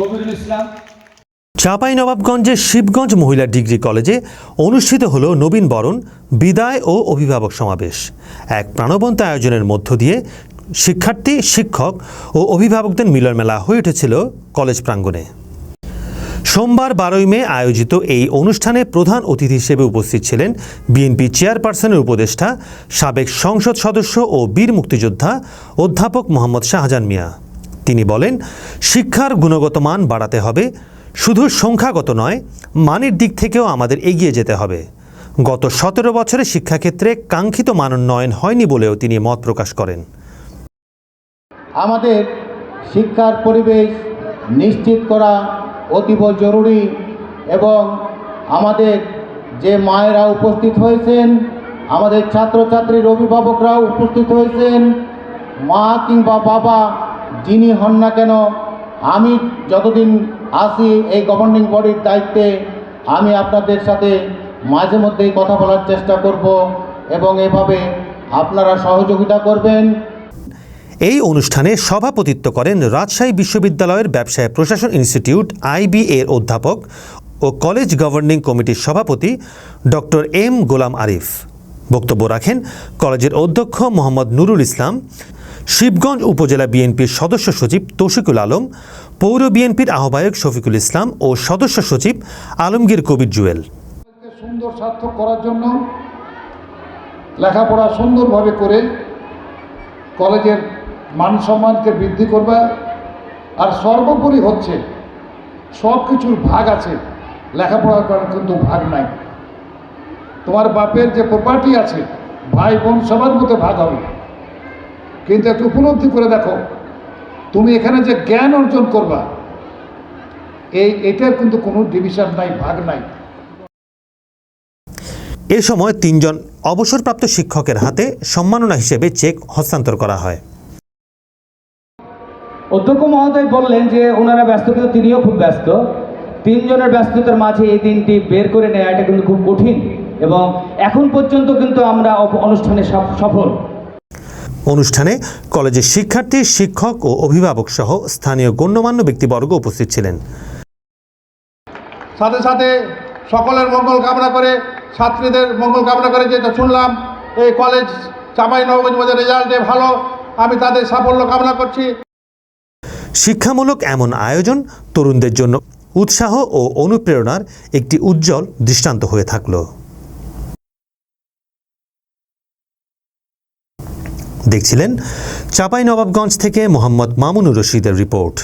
কবিরুল ইসলাম। চাঁপাই নবাবগঞ্জের শিবগঞ্জ মহিলা ডিগ্রি কলেজে অনুষ্ঠিত হল নবীন বরণ, বিদায় ও অভিভাবক সমাবেশ। এক প্রাণবন্ত আয়োজনের মধ্য দিয়ে শিক্ষার্থী, শিক্ষক ও অভিভাবকদের মিলনমেলা হয়ে উঠেছিল কলেজ প্রাঙ্গণে। সোমবার বারোই মে আয়োজিত এই অনুষ্ঠানে প্রধান অতিথি হিসেবে উপস্থিত ছিলেন বিএনপি চেয়ারপারসনের উপদেষ্টা, সাবেক সংসদ সদস্য ও বীর মুক্তিযোদ্ধা অধ্যাপক মোহাম্মদ শাহজাহান মিয়া। তিনি বলেন, শিক্ষার গুণগত মান বাড়াতে হবে, শুধু সংখ্যাগত নয়, মানের দিক থেকেও আমাদের এগিয়ে যেতে হবে। গত সতেরো বছরে শিক্ষাক্ষেত্রে কাঙ্ক্ষিত মানোন্নয়ন হয়নি বলেও তিনি মত প্রকাশ করেন। আমাদের শিক্ষার পরিবেশ নিশ্চিত করা অতীব জরুরি এবং আমাদের যে মায়েরা উপস্থিত হয়েছেন, আমাদের ছাত্রছাত্রীর অভিভাবকরাও উপস্থিত হয়েছেন, মা কিংবা বাবা যিনি হন না কেন, আমি যতদিন আসি এই গভর্নিং বডির দায়িত্বে, আমি আপনাদের সাথে মাঝে মধ্যেই কথা বলার চেষ্টা করব এবং এভাবে আপনারা সহযোগিতা করবেন। এই অনুষ্ঠানে সভাপতিত্ব করেন রাজশাহী বিশ্ববিদ্যালয়ের ব্যবসায় প্রশাসন ইনস্টিটিউট আইবি এর অধ্যাপক ও কলেজ গভর্নিং কমিটির সভাপতি ডক্টর এম গোলাম আরিফ। বক্তব্য রাখেন কলেজের অধ্যক্ষ মোহাম্মদ নুরুল ইসলাম। শিবগঞ্জ উপজেলা বিএনপির সদস্য সচিব তৌশিকুল আলম, পৌর বিএনপির আহ্বায়ক শফিকুল ইসলাম ও সদস্য সচিব আলমগীর কবির জুয়েল। সুন্দর সার্থক করার জন্য লেখাপড়া সুন্দরভাবে করে কলেজের মান সম্মানকে বৃদ্ধি করবে আর সর্বোপরি হচ্ছে সব কিছুর ভাগ আছে, লেখাপড়া করার কিন্তু ভাগ নাই। তোমার বাপের যে প্রপার্টি আছে ভাই বোন সবার মধ্যে ভাগ হবে। কিন্তু একটু উপলব্ধি করে দেখো। তুমি এখানে যে জ্ঞান অর্জন করবা এই এটার কিন্তু কোনো ডিভিশন নাই ভাগ নাই। এ সময় তিনজন অবসরপ্রাপ্ত শিক্ষকের হাতে সম্মাননা হিসেবে চেক হস্তান্তর করা হয়। অধ্যক্ষ মহোদয় বললেন যে ওনারা ব্যস্ত কিন্তু তিনিও খুব ব্যস্ত। তিনজনের ব্যস্ততার মাঝে এই দিনটি বের করে নেওয়া এটা কিন্তু খুব কঠিন। এবং এখন পর্যন্ত কিন্তু আমরা অনুষ্ঠানে সফ- সফল। অনুষ্ঠানে কলেজের শিক্ষার্থী শিক্ষক ও অভিভাবক সহ স্থানীয় গণ্যমান্য ব্যক্তিবর্গ উপস্থিত ছিলেন। সাথে সাথে সকলের মঙ্গল কামনা করে ছাত্রীদের মঙ্গল কামনা করে যেটা শুনলাম এই কলেজ চাপাই নবগঞ্জ রেজাল্টে ভালো আমি তাদের সাফল্য কামনা করছি। শিক্ষামূলক এমন আয়োজন তরুণদের জন্য উৎসাহ ও অনুপ্রেরণার একটি উজ্জ্বল দৃষ্টান্ত হয়ে থাকল। দেখছিলেন চাপাই নবাবগঞ্জ থেকে মোহাম্মদ মামুনুর রশিদের রিপোর্ট।